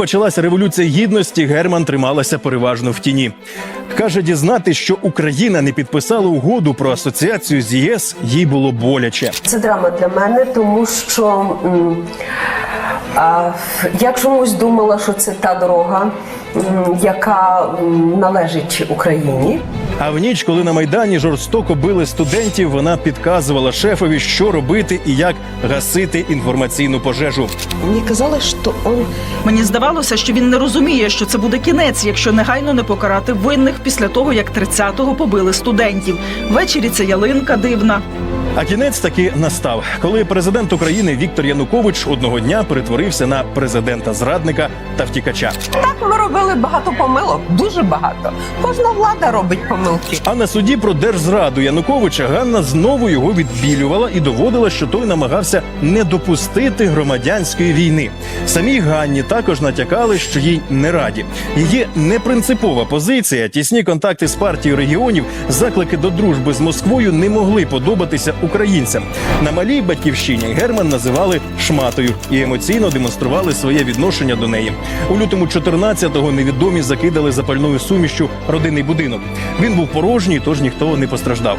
Почалася революція гідності. Герман трималася переважно в тіні. Каже, дізнати, що Україна не підписала угоду про асоціацію з ЄС, їй було боляче. Це драма для мене, тому що а, я чомусь думала, що це та дорога, яка належить Україні. А в ніч, коли на майдані жорстоко били студентів, вона підказувала шефові, що робити і як гасити інформаційну пожежу. Мені казали, що он Мені здавалося, що він не розуміє, що це буде кінець, якщо негайно не покарати винних після того, як 30-го побили студентів. Ввечері це ялинка дивна. А кінець таки настав, коли президент України Віктор Янукович одного дня перетворився на президента зрадника та втікача. Так ми робили багато помилок, дуже багато. Кожна влада робить помилки. А на суді про держзраду Януковича Ганна знову його відбілювала і доводила, що той намагався не допустити громадянської війни. Самій Ганні також натякали, що їй не раді. Її непринципова позиція, тісні контакти з партією регіонів, заклики до дружби з Москвою не могли подобатися українцям. На малій батьківщині Герман називали шматою і емоційно демонстрували своє відношення до неї. У лютому 14-го невідомі закидали запальною сумішчю родинний будинок. Він був порожній, тож ніхто не постраждав.